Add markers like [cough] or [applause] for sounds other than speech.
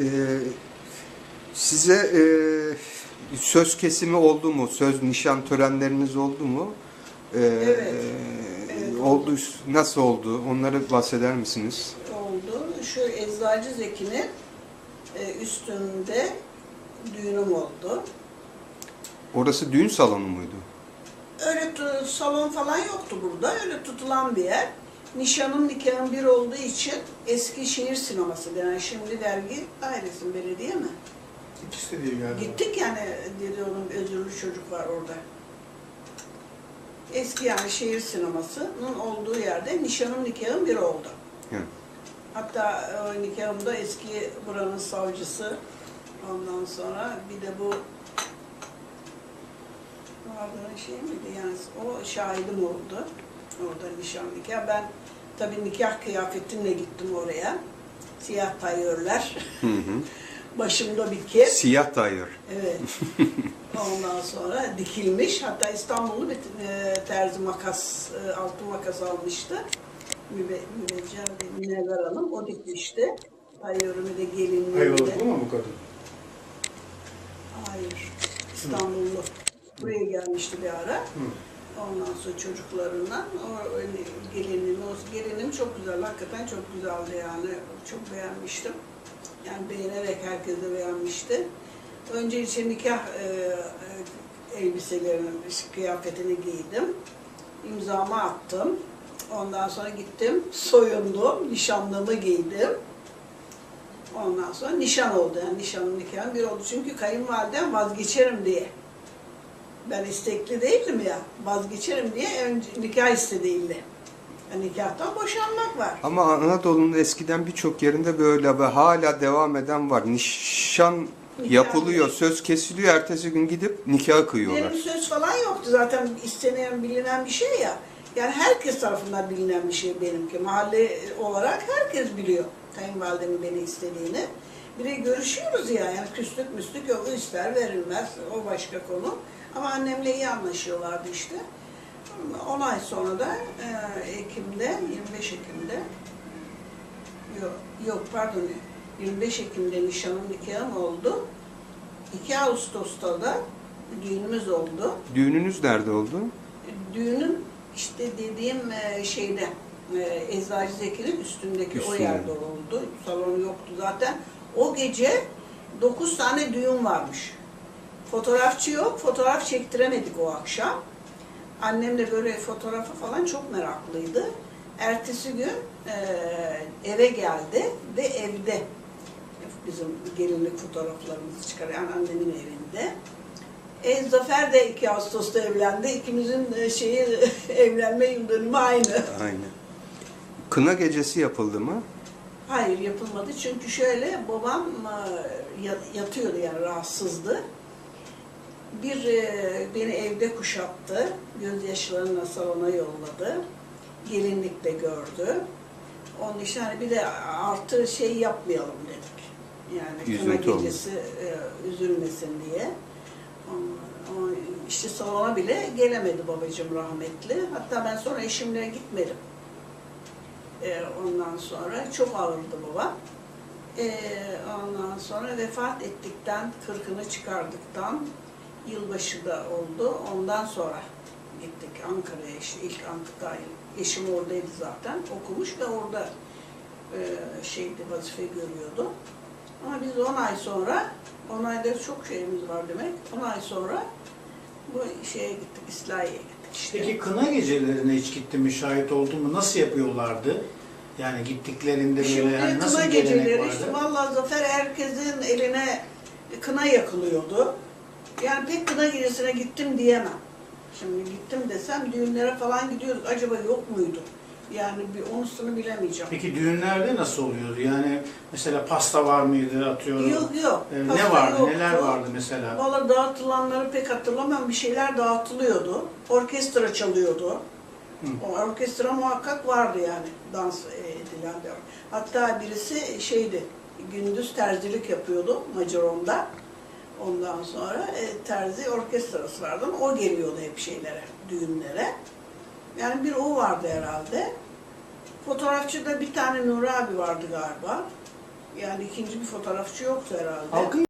Ee, size e, söz kesimi oldu mu? Söz nişan törenleriniz oldu mu? Ee, Evet. Evet. Oldu. Nasıl oldu? Onları bahseder misiniz? oldu. Şu Eczacı Zeki'nin e, üstünde düğünüm oldu. Orası düğün salonu muydu? Öyle salon falan yoktu burada. Öyle tutulan bir yer. Nişanım nikahım bir olduğu için Eskişehir sineması denen şimdi vergi dairesi belediye mi? İkisi de değil galiba. Gittik yani dedi onun özürlü çocuk var orada. Eski yani şehir sinemasının olduğu yerde nişanım nikahım bir oldu. Hı. Hatta o nikahımda eski buranın savcısı ondan sonra bir de bu varlığın şey miydi yani o şahidim oldu. Orada nişan nikah. Ben tabii nikah kıyafetimle gittim oraya. Siyah tayörler. Hı hı. [laughs] Başımda bir kep. Siyah tayör. Evet. [laughs] Ondan sonra dikilmiş. Hatta İstanbullu bir e, terzi makas, e, altın makas almıştı. Mübe, mübeccel de Münevver Hanım. O dikmişti. Tayyörümü de gelinliğimi Ayvalıklı de. mı bu kadın? Hayır. İstanbullu. Buraya gelmişti bir ara. Ondan sonra çocuklarından gelinim, o gelinim çok güzel, hakikaten çok güzeldi yani. Çok beğenmiştim. Yani beğenerek herkes de beğenmişti. Önce için nikah e, e, elbiselerinin, kıyafetini giydim. İmzamı attım. Ondan sonra gittim, soyundum, nişanlığımı giydim. Ondan sonra nişan oldu. Yani nişanım nikahım bir oldu. Çünkü kayınvalidem vazgeçerim diye. Ben istekli değildim ya. Vazgeçerim diye önce nikah istediğimde. Yani nikahtan boşanmak var. Ama Anadolu'nun eskiden birçok yerinde böyle ve hala devam eden var. Nişan yapılıyor, söz kesiliyor, ertesi gün gidip nikah kıyıyorlar. Benim söz falan yoktu zaten istenen, bilinen bir şey ya. Yani herkes tarafından bilinen bir şey benimki. Mahalle olarak herkes biliyor kayınvalidemin beni istediğini. Bir de görüşüyoruz ya, yani küslük müslük yok, ister verilmez, o başka konu. Ama annemle iyi anlaşıyorlardı işte. 10 ay sonra da e, Ekim'de, 25 Ekim'de, yok, yok pardon, 25 Ekim'de nişanım nikahım oldu. 2 Ağustos'ta da düğünümüz oldu. Düğününüz nerede oldu? Düğünün işte dediğim e, şeyde e, Eczacı Zeki'nin üstündeki o Üstünde. yerde oldu. Salon yoktu zaten. O gece 9 tane düğün varmış. Fotoğrafçı yok. Fotoğraf çektiremedik o akşam. Annem de böyle fotoğrafa falan çok meraklıydı. Ertesi gün e, eve geldi ve evde bizim gelinlik fotoğraflarımızı çıkar. Yani annemin evinde. E, Zafer de 2 Ağustos'ta evlendi. İkimizin şeyi [laughs] evlenme yıl dönümü aynı. Aynen. Kına gecesi yapıldı mı? Hayır yapılmadı çünkü şöyle babam ya- yatıyordu yani rahatsızdı. Bir e, beni evde kuşattı. Gözyaşlarına salona yolladı. Gelinlikle gördü. Onun için hani bir de artı şey yapmayalım dedik. Yani kına Üzüntü olmasın. gecesi e, üzülmesin diye. Ama- işte salona bile gelemedi babacığım rahmetli. Hatta ben sonra eşimle gitmedim. Ee, ondan sonra çok ağırdı baba. Ee, ondan sonra vefat ettikten, kırkını çıkardıktan yılbaşı da oldu. Ondan sonra gittik Ankara'ya işte ilk Ankara eşim oradaydı zaten okumuş ve orada e, şeydi vazife görüyordu. Ama biz 10 ay sonra 10 ayda çok şeyimiz var demek. 10 ay sonra bu şeye gittik İslahiye'ye gittik işte. Peki kına gecelerine hiç gittin mi, şahit oldun mu? Nasıl yapıyorlardı? Yani gittiklerinde böyle Şimdi yani nasıl kına geceleri vardı? işte vallahi Zafer herkesin eline kına yakılıyordu. Yani pek kına gecesine gittim diyemem. Şimdi gittim desem düğünlere falan gidiyoruz. Acaba yok muydu? Yani bir onusunu bilemeyeceğim. Peki düğünlerde nasıl oluyordu? Yani mesela pasta var mıydı atıyorum? Yok yok. Ee, Pasta ne vardı? yoktu. Neler vardı mesela? Valla dağıtılanları pek hatırlamam. Bir şeyler dağıtılıyordu. Orkestra çalıyordu. Hı. O orkestra muhakkak vardı yani dans edilen bir. Hatta birisi şeydi, gündüz terzilik yapıyordu Macaron'da. Ondan sonra e, terzi orkestrası vardı. O geliyordu hep şeylere, düğünlere. Yani bir o vardı herhalde. Fotoğrafçıda bir tane Nuri abi vardı galiba. Yani ikinci bir fotoğrafçı yoktu herhalde. Halkın